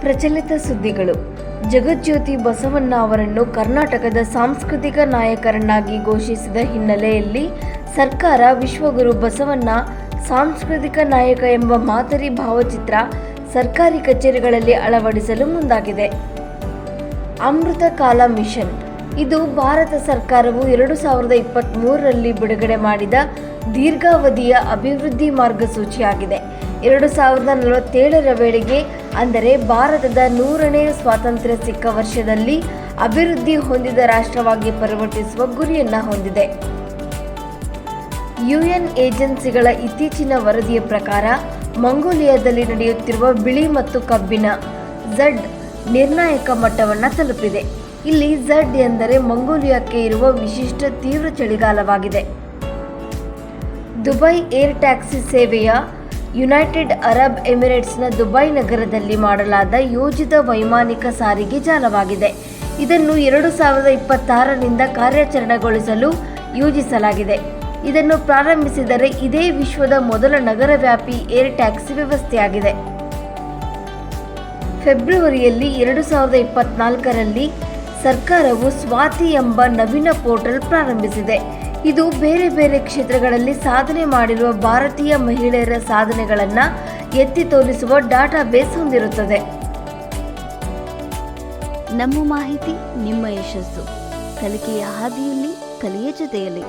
ಪ್ರಚಲಿತ ಸುದ್ದಿಗಳು. ಜಗಜ್ಯೋತಿ ಬಸವಣ್ಣ ಅವರನ್ನು ಕರ್ನಾಟಕದ ಸಾಂಸ್ಕೃತಿಕ ನಾಯಕರನ್ನಾಗಿ ಘೋಷಿಸಿದ ಹಿನ್ನೆಲೆಯಲ್ಲಿ ಸರ್ಕಾರ ವಿಶ್ವಗುರು ಬಸವಣ್ಣ, ಸಾಂಸ್ಕೃತಿಕ ನಾಯಕ ಎಂಬ ಮಾದರಿ ಭಾವಚಿತ್ರ ಸರ್ಕಾರಿ ಕಚೇರಿಗಳಲ್ಲಿ ಅಳವಡಿಸಲು ಮುಂದಾಗಿದೆ. ಅಮೃತ ಕಾಲ ಮಿಷನ್. ಇದು ಭಾರತ ಸರ್ಕಾರವು ಎರಡು ಸಾವಿರದ ಇಪ್ಪತ್ತ್ಮೂರರಲ್ಲಿ ಬಿಡುಗಡೆ ಮಾಡಿದ ದೀರ್ಘಾವಧಿಯ ಅಭಿವೃದ್ಧಿ ಮಾರ್ಗಸೂಚಿಯಾಗಿದೆ. ಎರಡು ಸಾವಿರದ ನಲವತ್ತೇಳರ ವೇಳೆಗೆ, ಅಂದರೆ ಭಾರತದ ನೂರನೇ ಸ್ವಾತಂತ್ರ್ಯ ಸಿಕ್ಕ ವರ್ಷದಲ್ಲಿ, ಅಭಿವೃದ್ಧಿ ಹೊಂದಿದ ರಾಷ್ಟ್ರವಾಗಿ ಪರಿವರ್ತಿಸುವ ಗುರಿಯನ್ನು ಹೊಂದಿದೆ. ಯುಎನ್ ಏಜೆನ್ಸಿಗಳ ಇತ್ತೀಚಿನ ವರದಿಯ ಪ್ರಕಾರ, ಮಂಗೋಲಿಯಾದಲ್ಲಿ ನಡೆಯುತ್ತಿರುವ ಬಿಳಿ ಮತ್ತು ಕಬ್ಬಿನ ಝಡ್ ನಿರ್ಣಾಯಕ ಮಟ್ಟವನ್ನು ತಲುಪಿದೆ. ಇಲ್ಲಿ ಝಡ್ ಎಂದರೆ ಮಂಗೋಲಿಯಾಕ್ಕೆ ಇರುವ ವಿಶಿಷ್ಟ ತೀವ್ರ ಚಳಿಗಾಲವಾಗಿದೆ. ದುಬೈ ಏರ್ ಟ್ಯಾಕ್ಸಿ ಸೇವೆಯ ಯುನೈಟೆಡ್ ಅರಬ್ ಎಮಿರೇಟ್ಸ್ನ ದುಬೈ ನಗರದಲ್ಲಿ ಮಾಡಲಾದ ಯೋಜಿತ ವೈಮಾನಿಕ ಸಾರಿಗೆ ಜಾಲವಾಗಿದೆ. ಇದನ್ನು ಎರಡು ಸಾವಿರದ ಇಪ್ಪತ್ತಾರರಿಂದ ಕಾರ್ಯಾಚರಣೆಗೊಳಿಸಲು ಯೋಜಿಸಲಾಗಿದೆ. ಇದನ್ನು ಪ್ರಾರಂಭಿಸಿದರೆ ಇದೇ ವಿಶ್ವದ ಮೊದಲ ನಗರ ವ್ಯಾಪಿ ಏರ್ ಟ್ಯಾಕ್ಸಿ ವ್ಯವಸ್ಥೆಯಾಗಿದೆ. ಫೆಬ್ರವರಿಯಲ್ಲಿ ಎರಡು ಸಾವಿರದ ಇಪ್ಪತ್ನಾಲ್ಕರಲ್ಲಿ ಸರ್ಕಾರವು ಸ್ವಾತಿ ಎಂಬ ನವೀನ ಪೋರ್ಟಲ್ ಪ್ರಾರಂಭಿಸಿದೆ. ಇದು ಬೇರೆ ಬೇರೆ ಕ್ಷೇತ್ರಗಳಲ್ಲಿ ಸಾಧನೆ ಮಾಡಿರುವ ಭಾರತೀಯ ಮಹಿಳೆಯರ ಸಾಧನೆಗಳನ್ನು ಎತ್ತಿ ತೋರಿಸುವ ಡಾಟಾಬೇಸ್ ಹೊಂದಿರುತ್ತದೆ. ನಮ್ಮ ಮಾಹಿತಿ ನಿಮ್ಮ ಯಶಸ್ಸು. ಕಲಿಕೆಯ ಹಾದಿಯಲ್ಲಿ, ಕಲಿಯ ಜೊತೆಯಲ್ಲಿ.